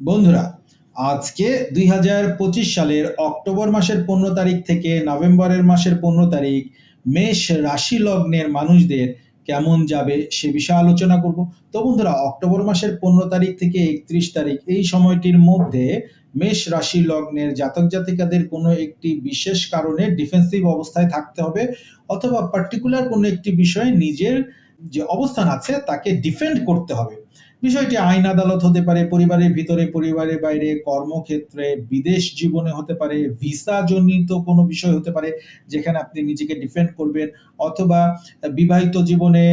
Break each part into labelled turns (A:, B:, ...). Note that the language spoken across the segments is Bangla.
A: বন্ধুরা, আজকে দুই হাজার পঁচিশ সালের অক্টোবর মাসের পনেরো তারিখ থেকে নভেম্বরের মাসের পনেরো তারিখ মেষ রাশি লগ্নের মানুষদের কেমন যাবে সে বিষয়ে আলোচনা করব। তো বন্ধুরা, অক্টোবর মাসের পনেরো তারিখ থেকে একত্রিশ তারিখ এই সময়টির মধ্যে মেষ রাশি লগ্নের জাতক জাতিকাদের কোনো একটি বিশেষ কারণে ডিফেন্সিভ অবস্থায় থাকতে হবে অথবা পার্টিকুলার কোনো একটি বিষয়ে নিজের যে অবস্থান আছে তাকে ডিফেন্ড করতে হবে। বিষয়টি আইন আদালত হতে পারে, পরিবারের ভিতরে, পরিবারের বাইরে, কর্মক্ষেত্রে, বিদেশ জীবনে হতে পারে ভিসা জনিত কোনো বিষয় হতে পারে, যেখানে আপনি নিজেকে ডিফেন্ড করবেন, অথবা বিবাহিত জীবনে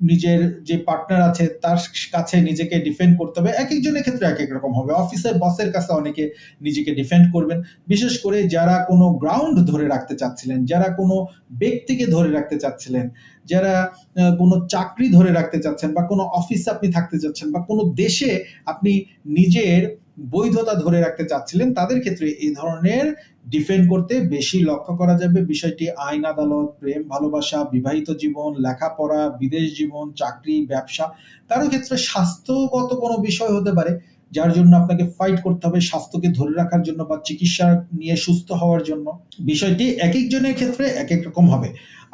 A: নিজের যে পার্টনার আছে, তার কাছে নিজেকে ডিফেন্ড করতে হবে। এক একজনের ক্ষেত্রে এক এক রকম হবে। অফিসের বসের কাছে অনেকে নিজেকে ডিফেন্ড করবেন। বিশেষ করে যারা কোনো গ্রাউন্ড ধরে রাখতে চাচ্ছিলেন, যারা কোনো ব্যক্তিকে ধরে রাখতে চাচ্ছিলেন, যারা কোনো চাকরি ধরে রাখতে চাচ্ছেন বা কোনো অফিসে আপনি থাকতে চাচ্ছেন বা কোনো দেশে আপনি নিজের বৈধতা ধরে রাখতে চাচ্ছিলেন, তাদের ক্ষেত্রে এই ধরনের ডিফেন্ড করতে বেশি লক্ষ্য করা যাবে। বিষয়টি আইন, আদালত, প্রেম, ভালোবাসা, বিবাহিত জীবন, লেখাপড়া, বিদেশ জীবন, চাকরি, ব্যবসা কারও ক্ষেত্রে স্বাস্থ্যগত কোনো বিষয় হতে পারে। যার জন্য আপনাকে ফাইট করতে হবে স্বাস্থ্যকে ধরে রাখার জন্য বা চিকিৎসা নিয়ে সুস্থ হওয়ার জন্য। বিষয়টি এক একজনের ক্ষেত্রে এক এক রকম হবে।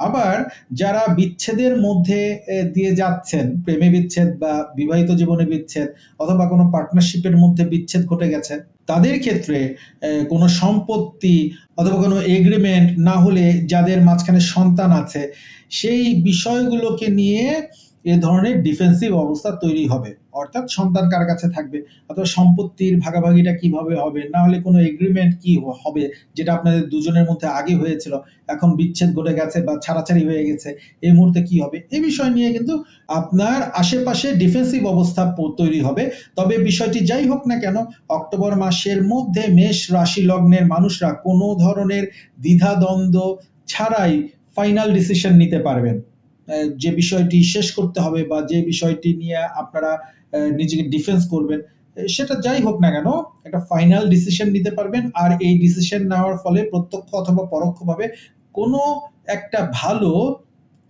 A: আবার যারা বিচ্ছেদের মধ্যে দিয়ে যাচ্ছেন, প্রেমে বিচ্ছেদ বা বিবাহিত জীবনে বিচ্ছেদ অথবা কোনো পার্টনারশিপের মধ্যে বিচ্ছেদ ঘটে গেছে, তাদের ক্ষেত্রে কোনো সম্পত্তি অথবা কোনো এগ্রিমেন্ট না হলে যাদের মাঝখানে সন্তান আছে, সেই বিষয়গুলোকে নিয়ে এ ধরনের ডিফেন্সিভ অবস্থা তৈরি হবে। অর্থাৎ সন্তান কার কাছে থাকবে? অথবা সম্পত্তির ভাগাভাগিটা কীভাবে হবে? না হলে কোনো এগ্রিমেন্ট কি হবে? যেটা আপনাদের দুজনের মধ্যে আগে হয়েছিল, এখন বিচ্ছেদ ঘটে গেছে বা ছাড়াছাড়ি হয়ে গেছে এই মুহূর্তে কি হবে? এই বিষয় নিয়ে কিন্তু আপনার আশেপাশে ডিফেন্সিভ অবস্থা তৈরি হবে। তবে বিষয়টি যাই হোক না কেন, অক্টোবর মাসের মধ্যে মেষ রাশি লগ্নের মানুষরা কোনো ধরনের দ্বিধাদ্বন্দ্ব ছাড়াই ফাইনাল ডিসিশন নিতে পারবেন। যে বিষয়টি শেষ করতে হবে বা যে বিষয়টি নিয়ে আপনারা নিজেকে ডিফেন্স করবেন সেটা যাই হোক না কেন, একটা ফাইনাল ডিসিশন নিতে পারবেন। আর এই ডিসিশন নেওয়ার ফলে প্রত্যক্ষ অথবা পরোক্ষভাবে কোনো একটা ভালো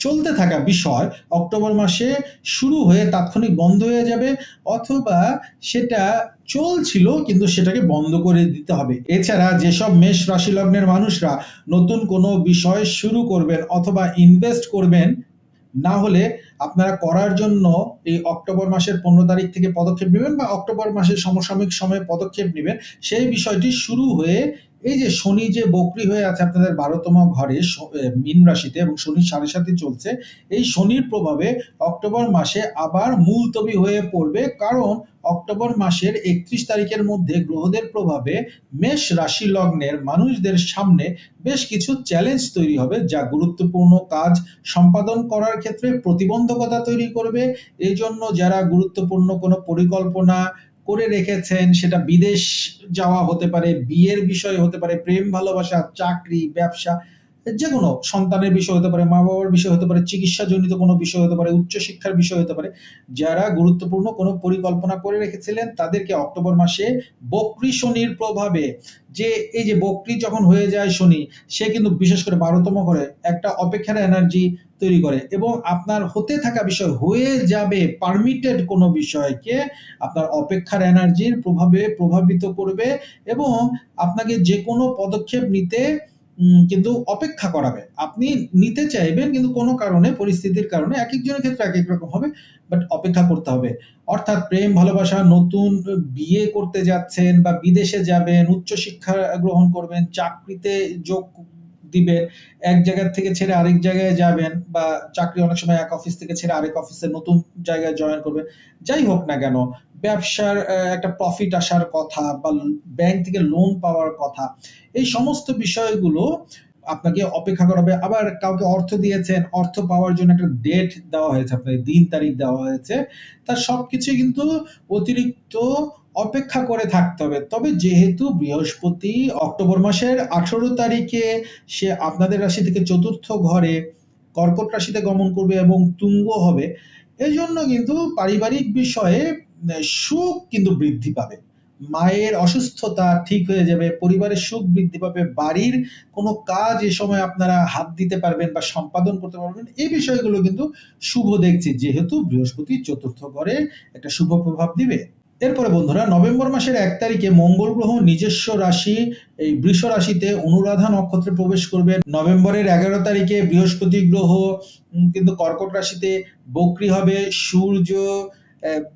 A: চলতে থাকা বিষয় অক্টোবর মাসে শুরু হয়ে তাৎক্ষণিক বন্ধ হয়ে যাবে, অথবা সেটা চলছিল কিন্তু সেটাকে বন্ধ করে দিতে হবে। এছাড়া যেসব মেষ রাশি লগ্নের মানুষরা নতুন কোনো বিষয় শুরু করবেন অথবা ইনভেস্ট করবেন না হলে আপনারা করার জন্য এই অক্টোবর মাসের পনেরো তারিখ থেকে পদক্ষেপ নেবেন বা অক্টোবর মাসের সমসাময়িক সময়ে পদক্ষেপ নেবেন। সেই বিষয়টি শুরু হয়ে এই যে শনি যে বকরি হয়ে আছে আপনাদের বারোতম ঘরে মীন রাশিতে এবং শনি সাড়ে সাথে চলছে, এই শনির প্রভাবে অক্টোবর মাসে আবার মূলতবি হয়ে পড়বে কারণ অক্টোবর মাসের একত্রিশ তারিখের মধ্যে গ্রহদের প্রভাবে মেষ রাশি লগ্নের মানুষদের সামনে বেশ কিছু চ্যালেঞ্জ তৈরি হবে যা গুরুত্বপূর্ণ কাজ সম্পাদন করার ক্ষেত্রে প্রতিবন্ধকতা তৈরি করবে। এই জন্য যারা গুরুত্বপূর্ণ কোনো পরিকল্পনা করে রেখেছেন, সেটা বিদেশ যাওয়া হতে পারে, বিয়ের বিষয় হতে পারে, প্রেম, ভালোবাসা, চাকরি, ব্যবসা যে কোনো সন্তানের বিষয় হতে পারে মা বাবার বিষয় হতে পারে চিকিৎসা জনিত কোনো বিষয় হতে পারে, উচ্চশিক্ষার বিষয় হতে পারে, যারা গুরুত্বপূর্ণ কোনো পরিকল্পনা করে রেখেছিলেন তাদেরকে অক্টোবর মাসে বকরি শনির প্রভাবে যে এই যে বকরি যখন হয়ে যায় শনি, সে কিন্তু বিশেষ করে বারোতম করে একটা অপেক্ষার এনার্জি তৈরি করে এবং আপনার হতে থাকা বিষয়, হয়ে যাবে পারমিটেড কোনো বিষয়কে আপনার অপেক্ষার এনার্জির প্রভাবে প্রভাবিত করবে এবং আপনাকে যে কোনো পদক্ষেপ নিতে কিন্তু অপেক্ষা করাবে। আপনি নিতে চাইবেন, কিন্তু কোনো কারণে, পরিস্থিতির কারণে এক একজনের ক্ষেত্রে এক এক রকম হবে বাট অপেক্ষা করতে হবে। অর্থাৎ প্রেম, ভালোবাসা, নতুন বিয়ে করতে যাচ্ছেন বা বিদেশে যাবেন, উচ্চশিক্ষা গ্রহণ করবেন, চাকরিতে যোগ দিবে, এক জায়গা থেকে ছেড়ে আরেক জায়গায় যাবেন বা চাকরি অনেক সময় এক অফিস থেকে ছেড়ে আরেক অফিসে নতুন জায়গায় জয়েন করবেন, যাই হোক না কেন ব্যবসার একটা প্রফিট আসার কথা বা ব্যাংক থেকে লোন পাওয়ার কথা, এই সমস্ত বিষয়গুলো আপনাকে অপেক্ষা করাবে আবার কাউকে অর্থ দিয়েছেন, অর্থ পাওয়ার জন্য একটা ডেট দেওয়া হয়েছে আপনাকে দিন তারিখ দেওয়া হয়েছে তার সবকিছু কিন্তু অতিরিক্ত অপেক্ষা করে থাকতে হবে। তবে যেহেতু বৃহস্পতি অক্টোবর মাসের আঠারো তারিখে সে আপনাদের রাশি থেকে চতুর্থ ঘরে কর্কট রাশিতে গমন করবে এবং তুঙ্গ হবে এই জন্য কিন্তু পারিবারিক বিষয়ে সুখ কিন্তু বৃদ্ধি পাবে। মায়ের অসুস্থতা ঠিক হয়ে যাবে, পরিবারের সুখ বৃদ্ধি পাবে, বাড়ির কোনো কাজ এ সময় আপনারা হাত দিতে পারবেন বা সম্পাদন করতে পারবেন, এই বিষয়গুলো কিন্তু শুভ দেখছি। যেহেতু বৃহস্পতি চতুর্থ ঘরে একটা শুভ প্রভাব দিবে। এরপরে বন্ধুরা, নভেম্বর মাসের এক তারিখে মঙ্গল গ্রহ নিজস্ব রাশি, এই বৃষ রাশিতে অনুরাধা নক্ষত্রে প্রবেশ করবে। নভেম্বরের এগারো তারিখে বৃহস্পতি গ্রহ কিন্তু কর্কট রাশিতে বক্রি হবে, সূর্য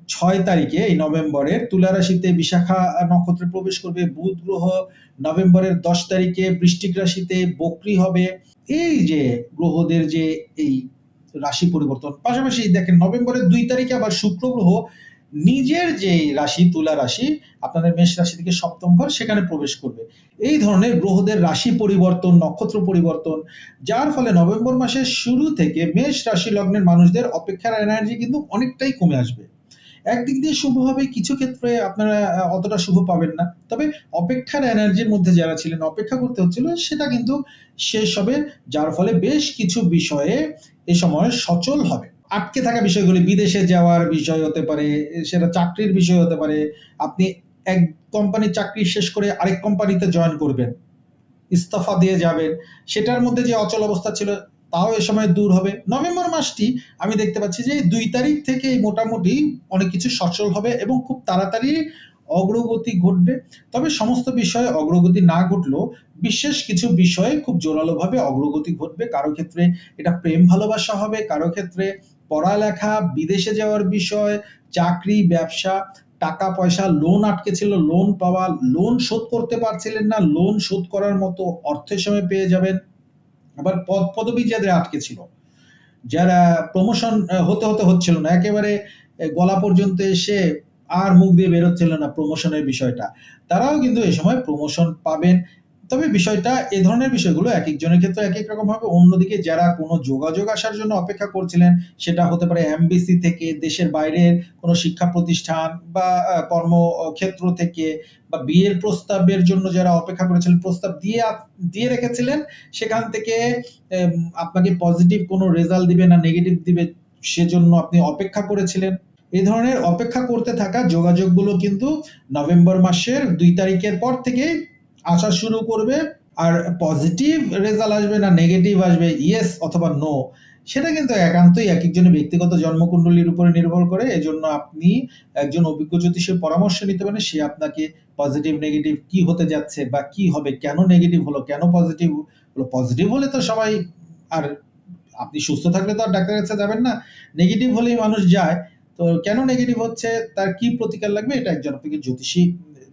A: ছয় তারিখে, এই নভেম্বরের তুলা রাশিতে বিশাখা নক্ষত্রে প্রবেশ করবে, বুধ গ্রহ নভেম্বরের দশ তারিখে বৃষ্টিক রাশিতে বকরি হবে। এই যে গ্রহদের যে এই রাশি পরিবর্তন, পাশাপাশি দেখেন নভেম্বরের দুই তারিখে আবার শুক্র গ্রহ, নিজের যে রাশি, তুলা রাশি, আপনাদের মেষ রাশি থেকে সপ্তম ঘর, সেখানে প্রবেশ করবে। এই ধরনের গ্রহদের রাশি পরিবর্তন, নক্ষত্র পরিবর্তন, যার ফলে নভেম্বর মাসের শুরু থেকে মেষ রাশি লগ্নের মানুষদের অপেক্ষার এনার্জি কিন্তু অনেকটাই কমে আসবে। একদিক দিয়ে শুভ হবে, কিছু ক্ষেত্রে আপনারা অতটা শুভ পাবেন না। তবে অপেক্ষার এনার্জির মধ্যে যারা ছিলেন, অপেক্ষা করতে হচ্ছিল, সেটা কিন্তু শেষ হবে, যার ফলে বেশ কিছু বিষয়ে এ সময় সচল হবে। আটকে থাকা বিষয়গুলি, বিদেশে যাওয়ার বিষয় হতে পারে, সেটা চাকরির বিষয় হতে পারে, আপনি এক কোম্পানির চাকরি শেষ করে আরেক কোম্পানিতে জয়েন করবেন, ইস্তফা দিয়ে যাবেন, সেটার মধ্যে যে অচল অবস্থা ছিল তাও এ সময় দূর হবে। নভেম্বর মাসটি আমি দেখতে পাচ্ছি যে দুই তারিখ থেকে মোটামুটি অনেক কিছু সচল হবে এবং খুব তাড়াতাড়ি অগ্রগতি ঘটবে। তবে সমস্ত বিষয়ে অগ্রগতি না ঘটলেও বিশেষ কিছু বিষয়ে খুব জোরালোভাবে অগ্রগতি ঘটবে। কারও ক্ষেত্রে এটা প্রেম ভালোবাসা হবে, কারও ক্ষেত্রে পড়ালেখা, বিদেশে যাওয়ার বিষয়, চাকরি, ব্যবসা টাকা পয়সা লোন আটকে ছিল লোন পাওয়া লোন শোধ করতে পারছিলেন না লোন শোধ করার মতো অর্থের সময় পেয়ে যাবেন। আবার পদ পদবি যাদের আটকে ছিল। যারা প্রমোশন হতে হতে হচ্ছিল না। একেবারে গলা পর্যন্ত এসে আর মুখ দিয়ে বেরোচ্ছিল না প্রমোশনের বিষয়টা। তারাও কিন্তু এ সময় প্রমোশন পাবেন তবে বিষয়টা এ ধরনের বিষয়গুলো এক একজনের ক্ষেত্রে এক এক রকম হবে। অন্যদিকে যারা কোনো যোগাযোগ আসার জন্য অপেক্ষা করছিলেন, সেটা হতে পারে এমবিসি থেকে, দেশের বাইরের কোনো শিক্ষা প্রতিষ্ঠান বা কর্মক্ষেত্র থেকে বা বিয়ের প্রস্তাবের জন্য যারা অপেক্ষা করেছিলেন, প্রস্তাব দিয়ে দিয়ে রেখেছিলেন, সেখান থেকে আপনাকে পজিটিভ কোনো রেজাল্ট দিবে না নেগেটিভ দিবে, সেজন্য আপনি অপেক্ষা করেছিলেন। এই ধরনের অপেক্ষা করতে থাকা যোগাযোগগুলো কিন্তু নভেম্বর মাসের দুই তারিখের পর থেকে আসা শুরু করবে আর পজিটিভ রেজাল্ট আসবে না নেগেটিভ আসবে ইয়েস অথবা নো সেটা কিন্তু একান্তই এক একজনের ব্যক্তিগত জন্মকুণ্ডলীর উপরে নির্ভর করে। এজন্য আপনি একজন অভিজ্ঞ জ্যোতিষের পরামর্শ নিতে পারেন সে আপনাকে পজিটিভ নেগেটিভ কি হতে যাচ্ছে বা কি হবে, কেন নেগেটিভ হলো, কেন পজিটিভ হলো পজিটিভ হলে তো সবাই আর আপনি সুস্থ থাকলে তো আর ডাক্তারের কাছে যাবেন না নেগেটিভ হলেই মানুষ যায়। তো কেন নেগেটিভ হচ্ছে, তার কি প্রতিকার লাগবে, এটা একজন আপনাকে জ্যোতিষী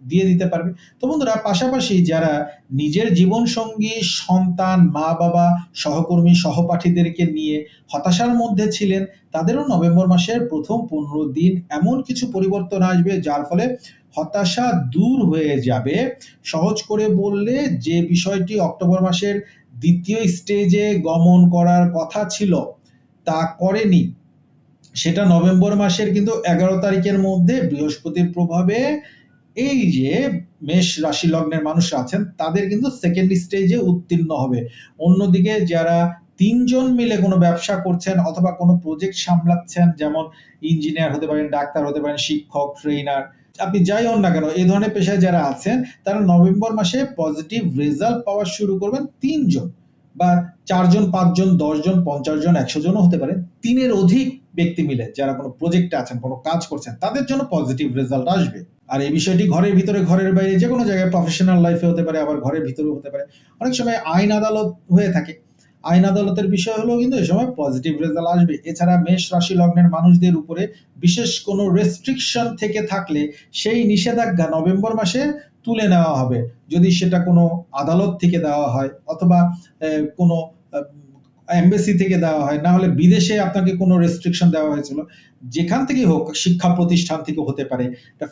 A: দিয়ে দিতে পারবে। তো বন্ধুরা, পাশাপাশি যারা নিজের জীবন সঙ্গী সন্তান মা বাবা সহকর্মী, সহপাঠীদেরকে নিয়ে হতাশার মধ্যে ছিলেন, তাদেরও নভেম্বর মাসের প্রথম পনেরো দিন এমন কিছু পরিবর্তন আসবে যার ফলে হতাশা দূর হয়ে যাবে। সহজ করে বললে যে বিষয়টি অক্টোবর মাসের দ্বিতীয় স্টেজে গমন করার কথা ছিল, তা করেনি। সেটা নভেম্বর মাসের কিন্তু এগারো তারিখের মধ্যে বৃহস্পতির প্রভাবে এই যে মেষ রাশি লগ্নের মানুষ আছেন, তাদের কিন্তু সেকেন্ড স্টেজে উত্তীর্ণ হবে। অন্যদিকে যারা তিনজন মিলে কোনো ব্যবসা করছেন অথবা কোনো প্রজেক্ট সামলাচ্ছেন, যেমন ইঞ্জিনিয়ার হতে পারেন, ডাক্তার হতে পারেন, শিক্ষক ট্রেনার আপনি যাই হন না কেন এই ধরনের পেশায় যারা আছেন, তারা নভেম্বর মাসে পজিটিভ রেজাল্ট পাওয়া শুরু করবেন তিনজন বা চারজন, পাঁচজন, দশজন পঞ্চাশ জন একশো জনও হতে পারে। তিনের অধিক ব্যক্তি মিলে যারা কোনো প্রজেক্টে আছেন, কোনো কাজ করছেন, তাদের জন্য পজিটিভ রেজাল্ট আসবে। আর এই বিষয়টি ঘরের ভিতরে, ঘরের বাইরে যে কোনো জায়গায় প্রফেশনাল লাইফে হতে পারে, আবার ঘরের ভিতরে হতে পারে। অনেক সময় আইন আদালত হয়ে থাকে। আইন আদালতের বিষয় হলেও কিন্তু এই সময় পজিটিভ রেজাল্ট আসবে। এছাড়া মেষ রাশি লগ্নের মানুষদের উপরে বিশেষ কোনো রেস্ট্রিকশন থেকে থাকলে সেই নিষেধাজ্ঞা নভেম্বর মাসে তুলে নেওয়া হবে। যদি সেটা কোনো আদালত থেকে দেওয়া হয় অথবা কোনো এমবেসি থেকে দেওয়া হয়, না হলে বিদেশে আপনাকে কোনো রেস্ট্রিকশন দেওয়া হয়েছিল। যেখান থেকে হোক, শিক্ষা প্রতিষ্ঠান থেকে হতে পারে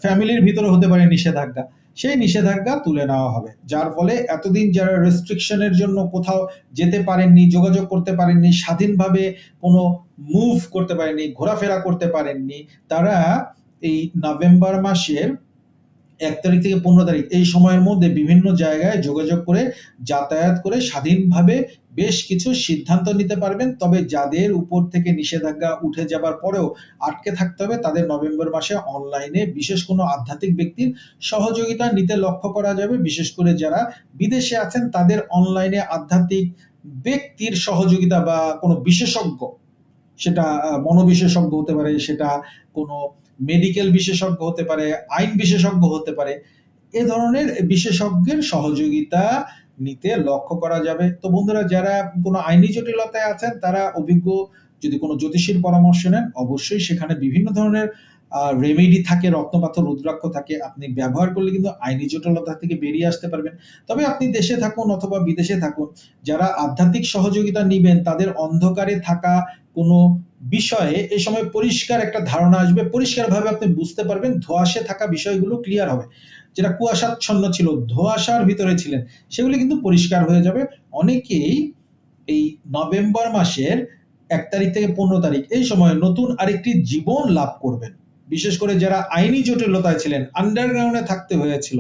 A: ফ্যামিলির ভিতরে হতে পারে নিষেধাজ্ঞা। সেই নিষেধাজ্ঞা তুলে নেওয়া হবে। যার ফলে এতদিন যারা রেস্ট্রিকশনের জন্য কোথাও যেতে পারেননি, যোগাযোগ করতে পারেননি, স্বাধীনভাবে কোনো মুভ করতে পারেননি, ঘোরাফেরা করতে পারেননি, তারা এই নভেম্বর মাসের এক তারিখ থেকে পনেরো তারিখ, এই সময়ের মধ্যে বিভিন্ন জায়গায় যোগাযোগ করে যাতায়াত করে স্বাধীনভাবে বেশ কিছু সিদ্ধান্ত নিতে পারবেন, তবে যাদের উপর থেকে নিষেধাজ্ঞা উঠে যাবার পরেও আটকে থাকতে হবে, তাদের নভেম্বর মাসে অনলাইনে বিশেষ কোনো আধ্যাত্মিক ব্যক্তির সহযোগিতা নিতে লক্ষ্য করা যাবে। বিশেষ করে যারা বিদেশে আছেন, তাদের অনলাইনে আধ্যাত্মিক ব্যক্তির সহযোগিতা বা কোনো বিশেষজ্ঞ, সেটা মনোবিশেষজ্ঞ হতে পারে, সেটা কোনো মেডিকেল বিশেষজ্ঞ হতে পারে, আইন বিশেষজ্ঞ হতে পারে, এ ধরনের বিশেষজ্ঞের সহযোগিতা নিতে লক্ষ্য করা যাবে। তো বন্ধুরা, যারা কোনো আইনি জটিলতায় আছেন, তারা অভিজ্ঞ যদি কোনো জ্যোতিষীর পরামর্শ নেন, অবশ্যই সেখানে বিভিন্ন ধরনের রেমেডি থাকে, রত্নপাথর, রুদ্রাক্ষ থাকে, আপনি ব্যবহার করলে কিন্তু আইনি জটিলতা থেকে বেরিয়ে আসতে পারবেন। তবে আপনি দেশে থাকুন অথবা বিদেশে থাকুন, যারা আধ্যাত্মিক সহযোগিতা নিবেন, তাদের অন্ধকারে থাকা কোনো বিষয়ে এ সময় পরিষ্কার একটা ধারণা আসবে। পরিষ্কারভাবে আপনি বুঝতে পারবেন, ধোঁয়াশে থাকা বিষয়গুলো ক্লিয়ার হবে। যেটা কুয়াশাচ্ছন্ন ছিল, ধোঁয়াশার ভিতরে ছিলেন, সেগুলি কিন্তু পরিষ্কার হয়ে যাবে। অনেকেই এই নভেম্বর মাসের এক তারিখ থেকে পনেরো তারিখ এই সময় নতুন আরেকটি জীবন লাভ করবেন। বিশেষ করে যারা আইনি জটিলতায় ছিলেন আন্ডারগ্রাউন্ডে থাকতে হয়েছিল,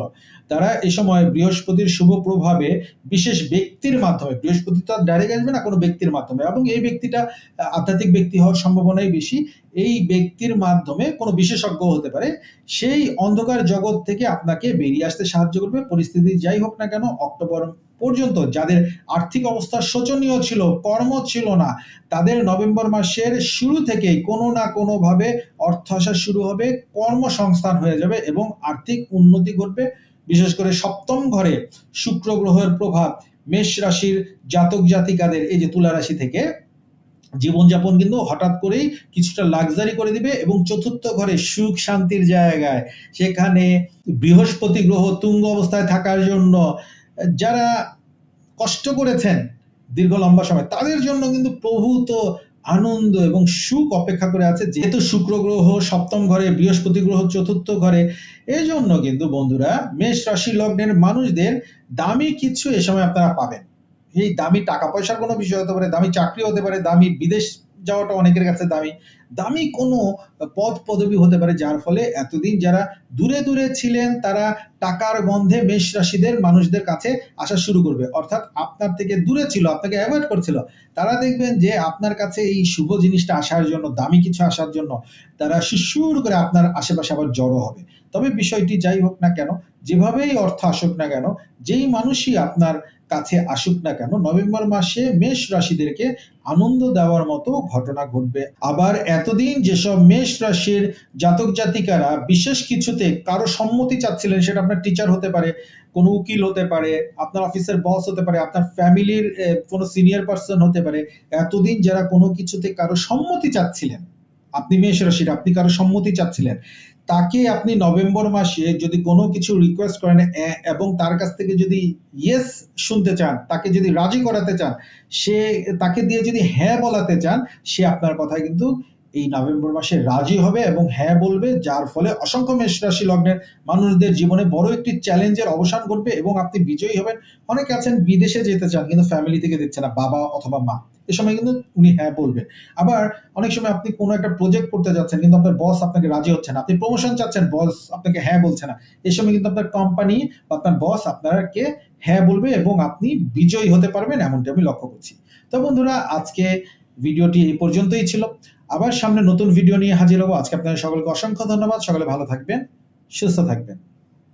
A: তারা এ সময় বৃহস্পতির শুভ প্রভাবে বিশেষ ব্যক্তির মাধ্যমে, বৃহস্পতি তো ডাইরেক্ট আসবে না কোনো ব্যক্তির মাধ্যমে, এবং এই ব্যক্তিটা আধ্যাত্মিক ব্যক্তি হওয়ার সম্ভাবনাই বেশি, এই ব্যক্তির মাধ্যমে কোনো বিশেষজ্ঞ হতে পারে, সেই অন্ধকার জগৎ থেকে আপনাকে বেরিয়ে আসতে সাহায্য করবে, পরিস্থিতি যাই হোক না কেন, অক্টোবর পর্যন্ত যাদের আর্থিক অবস্থা শোচনীয় ছিল, কর্ম ছিল না, তাদের নভেম্বর মাসের শুরু থেকেই কোনো না কোনো ভাবে অর্থ আসা শুরু হবে, কর্মসংস্থান হয়ে যাবে এবং আর্থিক উন্নতি ঘটবে। বিশেষ করে সপ্তম ঘরে শুক্র গ্রহের প্রভাব, মেষ রাশির জাতক জাতিকাদের, এই যে তুলা রাশি থেকে জীবনযাপন কিন্তু হঠাৎ করেই কিছুটা লাক্সারি করে দিবে এবং চতুর্থ ঘরে সুখ শান্তির জায়গায়, সেখানে বৃহস্পতি গ্রহ তুঙ্গ অবস্থায় থাকার জন্য যারা কষ্ট করেছেন দীর্ঘ লম্বা সময়, তাদের জন্য কিন্তু প্রভূত আনন্দ এবং সুখ অপেক্ষা করে আছে। যেহেতু শুক্র গ্রহ, সপ্তম ঘরে, বৃহস্পতি গ্রহ, চতুর্থ ঘরে এই জন্য কিন্তু বন্ধুরা মেষ রাশি লগ্নের মানুষদের দামি কিছু এ সময় আপনারা পাবেন। এই দামি টাকা পয়সার কোনো বিষয় হতে পারে, দামি চাকরি হতে পারে, দামি বিদেশ যাওয়াটা অনেকের কাছে দামি। দামি কোনো পদ পদবি হতে পারে, যার ফলে এতদিন যারা দূরে দূরে ছিলেন, তারা টাকার গন্ধে মেষ রাশিদের মানুষদের কাছে আসা শুরু করবে। অর্থাৎ আপনার থেকে দূরে ছিল, আপনাকে অ্যাভয়েড করছিল। তারা দেখবেন যে আপনার কাছে এই শুভ জিনিসটা আসার জন্য, দামি কিছু আসার জন্য, তারা সুর করে আপনার আশেপাশে আবার জড়ো হবে। তবে বিষয়টি যাই হোক না কেন, যেভাবেই অর্থ আসুক না কেন, যেই মানুষই আপনার কাছে আসুক না কেন, নভেম্বর মাসে মেষ রাশিদেরকে আনন্দ দেওয়ার মতো ঘটনা ঘটবে। আবার এতদিন যেসব মেষ রাশির জাতক জাতিকারা বিশেষ কিছুতে কারও সম্মতি চাচ্ছিলেন সেটা আপনার টিচার হতে পারে, কোনো উকিল হতে পারে, আপনার অফিসের বস হতে পারে, আপনার ফ্যামিলির কোনো সিনিয়র পার্সন হতে পারে, এতদিন যারা কোনো কিছুতে কারও সম্মতি চাচ্ছিলেন, আপনি মেষ রাশির, আপনি কারও সম্মতি চাচ্ছিলেন, তাকে আপনি নভেম্বর মাসে যদি কোনো কিছু রিকোয়েস্ট করেন এবং তার কাছ থেকে যদি ইয়েস শুনতে চান, তাকে যদি রাজি করাতে চান, সে, তাকে দিয়ে যদি হ্যাঁ বলাতে চান, সে আপনার কথায় কিন্তু এই নভেম্বর মাসে রাজি হবে এবং হ্যাঁ বলবে, যার ফলে অসংখ্য মেষ রাশি লগ্নের মানুষদের জীবনে বড় একটি চ্যালেঞ্জের অবসান ঘটবে এবং আপনি বিজয়ী হবেন। অনেকে আছেন বিদেশে যেতে চান কিন্তু ফ্যামিলি থেকে দিচ্ছে না, বাবা অথবা মা। এ সময় কিন্তু উনি হ্যাঁ বলবেন। আবার অনেক সময় আপনি কোনো একটা প্রজেক্ট করতে যাচ্ছেন কিন্তু আপনার বস আপনাকে রাজি হচ্ছে না, আপনি প্রমোশন চাচ্ছেন বস আপনাকে হ্যাঁ বলছে না। এই সময় কিন্তু আপনার কোম্পানি বা আপনার বস আপনাকে হ্যাঁ বলবে এবং আপনি বিজয়ী হতে পারবেন, এমনটি আমি লক্ষ্য করছি। তো বন্ধুরা, আজকে ভিডিওটি এই পর্যন্তই ছিল। আবার সামনে নতুন ভিডিও নিয়ে হাজির হব। আজকে আপনাদের সকলকে অসংখ্য ধন্যবাদ। সকলে ভালো থাকবেন, সুস্থ থাকবেন।